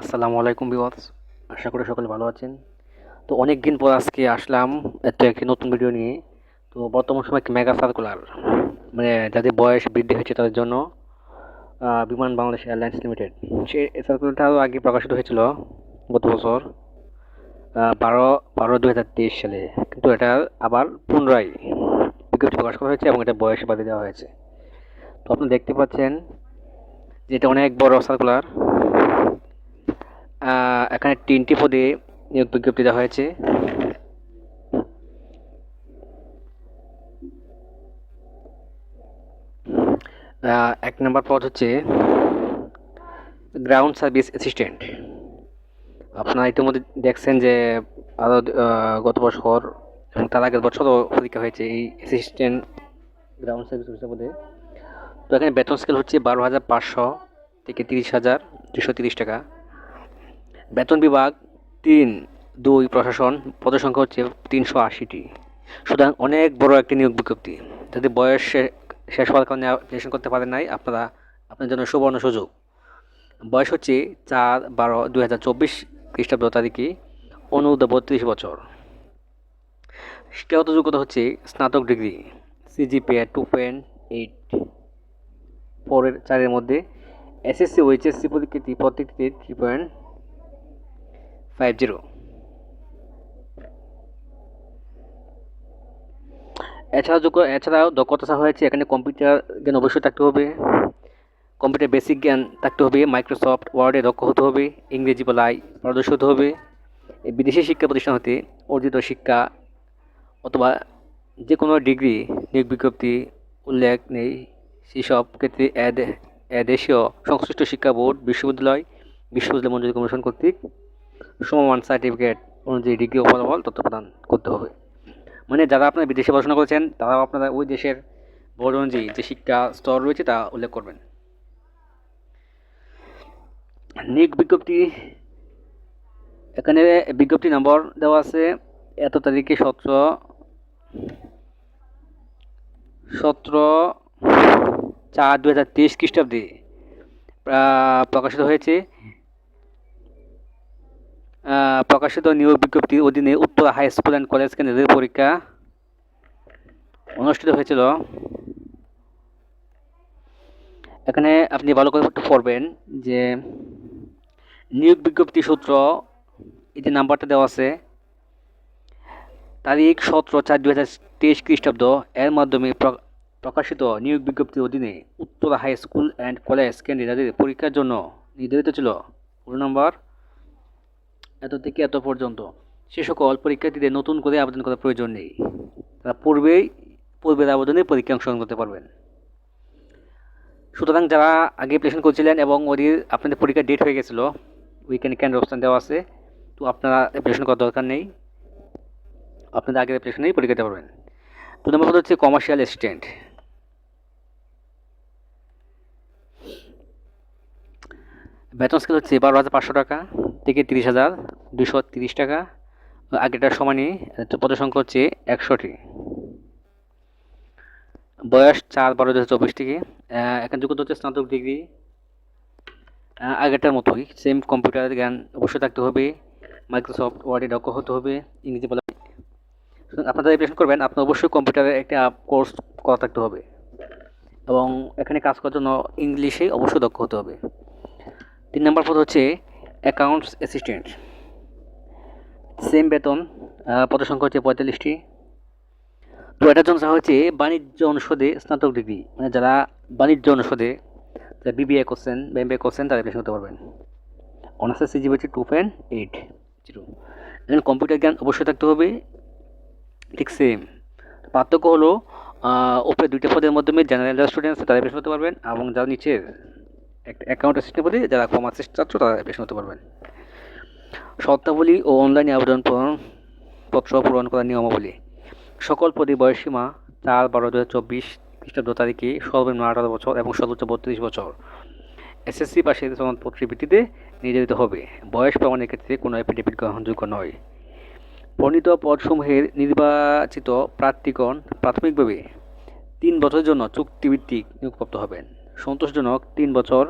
আসসালামু আলাইকুম বিওয়াস আশা করি সকলে ভালো আছেন। তো অনেক দিন পর আজকে আসলাম একটা একটি নতুন ভিডিও নিয়ে। তো বর্তমান সময় মেগা সার্কুলার মানে যাদের বয়স বৃদ্ধি হয়েছে তাদের জন্য বিমান বাংলাদেশ এয়ারলাইন্স লিমিটেড। সে সার্কুলারটা আরও আগে প্রকাশিত হয়েছিল গত বছর বারো বারো দু হাজার তেইশ সালে। কিন্তু এটা আবার পুনরায় বিজ্ঞপ্তি প্রকাশ করা হয়েছে এবং এটা বয়স বাদে দেওয়া হয়েছে। তো আপনি দেখতে পাচ্ছেন যে এটা অনেক বড় সার্কুলার এখানে তিনটি পদে নিয়োগ বিজ্ঞপ্তি দেওয়া হয়েছে। এক নম্বর পদ হচ্ছে গ্রাউন্ড সার্ভিস অ্যাসিস্ট্যান্ট আপনারা ইতিমধ্যে দেখছেন যে আরও গত বছর এবং তার আগের বছরও পরীক্ষা হয়েছে এই অ্যাসিস্ট্যান্ট গ্রাউন্ড সার্ভিস পদে। তো এখানে বেতন স্কেল হচ্ছে বারো হাজার পাঁচশো থেকে তিরিশ হাজার দুশো তিরিশ টাকা। বেতন বিভাগ তিন দুই প্রশাসন, পদের সংখ্যা হচ্ছে তিনশো আশিটি। সুতরাং অনেক বড় একটি নিয়োগ বিজ্ঞপ্তি। যদি বয়স শেষ হওয়ার কারণে অ্যাপ্লিকেশন করতে পারেন নাই, আপনারা আপনার জন্য সুবর্ণ সুযোগ। বয়স হচ্ছে চার বারো দুই হাজার চব্বিশ খ্রিস্টাব্দ তারিখে, অনুরোধ বত্রিশ বছর। শিক্ষাগত যোগ্যতা হচ্ছে স্নাতক degree CGPA two point eight ফোরের চারের মধ্যে এসএসসি ও এইচএসসি পরীক্ষাটি প্রত্যেকটিতে থ্রি পয়েন্ট ফাইভ জিরো। এছাড়াও যোগ্য এছাড়াও দক্ষতা চাওয়া হয়েছে, এখানে কম্পিউটার জ্ঞান অবশ্যই থাকতে হবে। কম্পিউটার বেসিক জ্ঞান থাকতে হবে মাইক্রোসফট ওয়ার্ডে দক্ষ হতে হবে, ইংরেজি বলায় পারদর্শী হতে হবে বিদেশি শিক্ষা প্রতিষ্ঠান হতে অর্জিত শিক্ষা অথবা যে কোনো ডিগ্রি নিয়োগ বিজ্ঞপ্তি, উল্লেখ নেই, সেসব ক্ষেত্রে এদ- এদেশীয় সংশ্লিষ্ট শিক্ষা বোর্ড, বিশ্ববিদ্যালয় বিশ্ববিদ্যালয় মঞ্জুরি কমিশন কর্তৃক সমমান সার্টিফিকেট অনুযায়ী ডিগ্রি ও ফলাফল তথ্য প্রদান করতে হবে। মানে যারা আপনারা বিদেশে পড়াশোনা করেছেন, তারাও আপনারা ওই দেশের বোর্ড অনুযায়ী যে শিক্ষা স্তর রয়েছে তা উল্লেখ করবেন। নিক বিজ্ঞপ্তি, এখানে বিজ্ঞপ্তি নম্বর দেওয়া আছে, এত তারিখে সতেরো সতেরো চার দু হাজার তেইশ খ্রিস্টাব্দে প্রকাশিত হয়েছে। প্রকাশিত নিয়োগ বিজ্ঞপ্তির অধীনে উত্তর হাই স্কুল অ্যান্ড কলেজ কেন্দ্রের পরীক্ষা অনুষ্ঠিত হয়েছিল। এখানে আপনি ভালো করে একটু পড়বেন যে নিয়োগ বিজ্ঞপ্তি সূত্র, এই যে নাম্বারটা দেওয়া আছে, তারিখ সতেরো চার দু হাজার তেইশ খ্রিস্টাব্দ, এর মাধ্যমে প্রকাশিত নিয়োগ বিজ্ঞপ্তির অধীনে উত্তর হাই স্কুল অ্যান্ড কলেজ কেন্দ্রে যাদের পরীক্ষার জন্য নির্ধারিত ছিল। রোল নাম্বার এত থেকে এত পর্যন্ত। সে সকল পরীক্ষার্থীদের নতুন করে আবেদন করার প্রয়োজন নেই। তারা পূর্বেই পূর্বের আবেদনে পরীক্ষা অংশগ্রহণ করতে পারবেন। সুতরাং যারা আগে অ্যাপ্লিকেশন করছিলেন এবং ওদের আপনাদের পরীক্ষার ডেট হয়ে গেছিল উইকেন্ড ক্যান্ড অবস্থান দেওয়া আছে, তো আপনারা অ্যাপ্লিকেশন করার দরকার নেই। আপনাদের আগের অ্যাপ্লিকেশনেই পরীক্ষা দিতে পারবেন। দু নম্বর হচ্ছে কমার্শিয়াল অ্যাসিস্ট্যান্ট বেতন স্কেল হচ্ছে বারো হাজার পাঁচশো টাকা। থেকে তিরিশ হাজার দুশো তিরিশ টাকা। আগেটার সমানই পদের সংখ্যা হচ্ছে একশোটি বয়স চার বারো দু চব্বিশ থেকে। এখানে যোগ্যতা হচ্ছে স্নাতক ডিগ্রি। আগেরটার মতোই সেম কম্পিউটারের জ্ঞান অবশ্যই থাকতে হবে। মাইক্রোসফট ওয়ার্ডে দক্ষ হতে হবে, ইংরেজি বলা আপনারা অ্যাপ্লিকেশন করবেন, আপনার অবশ্যই কম্পিউটারে একটা কোর্স করা থাকতে হবে। এবং এখানে কাজ করার জন্য ইংলিশে অবশ্যই দক্ষ হতে হবে। তিন নম্বর পদ হচ্ছে অ্যাকাউন্টস অ্যাসিস্ট্যান্ট সেম বেতন পদের সংখ্যা হচ্ছে পঁয়তাল্লিশটি। তো এটার জন্য হচ্ছে বাণিজ্য অনুষদে স্নাতক ডিগ্রি। মানে যারা বাণিজ্য অনুষদে, যারা বিবিএ করছেন বা এম করছেন, তারা অ্যাপ্লিকেশন করতে পারবেন। অনার্সের সিজিবি হচ্ছে টু পয়েন্ট এইট জিরো এখানে কম্পিউটার জ্ঞান অবশ্যই থাকতে হবে। ঠিক সেম পার্থক্য হলো উপরে দুইটা পদের মাধ্যমে জেনারেল যারা স্টুডেন্ট আছে তারা অ্যাপ্লিকেশন করতে পারবেন, এবং যারা নিচে একটা অ্যাকাউন্ট অ্যাসিস্ট্যান্ট যারা কমার্সের ছাত্র তারা অ্যাপ্লিকেশন করতে পারবেন। শর্তাবলী ও অনলাইনে আবেদন পত্র পূরণ করার নিয়মাবলী। সকল পদে বয়সীমা চার, বারো দু হাজার চব্বিশ খ্রিস্টাব্দ তারিখে সর্বনিম্ন আঠারো বছর এবং সর্বোচ্চ বত্রিশ বছর। এসএসসি পাশের সনদপত্রের ভিত্তিতে নির্ধারিত হবে। বয়স প্রমাণের ক্ষেত্রে কোনো এফিডেভিট গ্রহণযোগ্য নয়। বর্ণিত পদসমূহের নির্বাচিত প্রার্থীগণ প্রাথমিকভাবে তিন বছরের জন্য চুক্তিভিত্তিক নিয়োগপ্রাপ্ত হবেন। সন্তোষজনক তিন বছর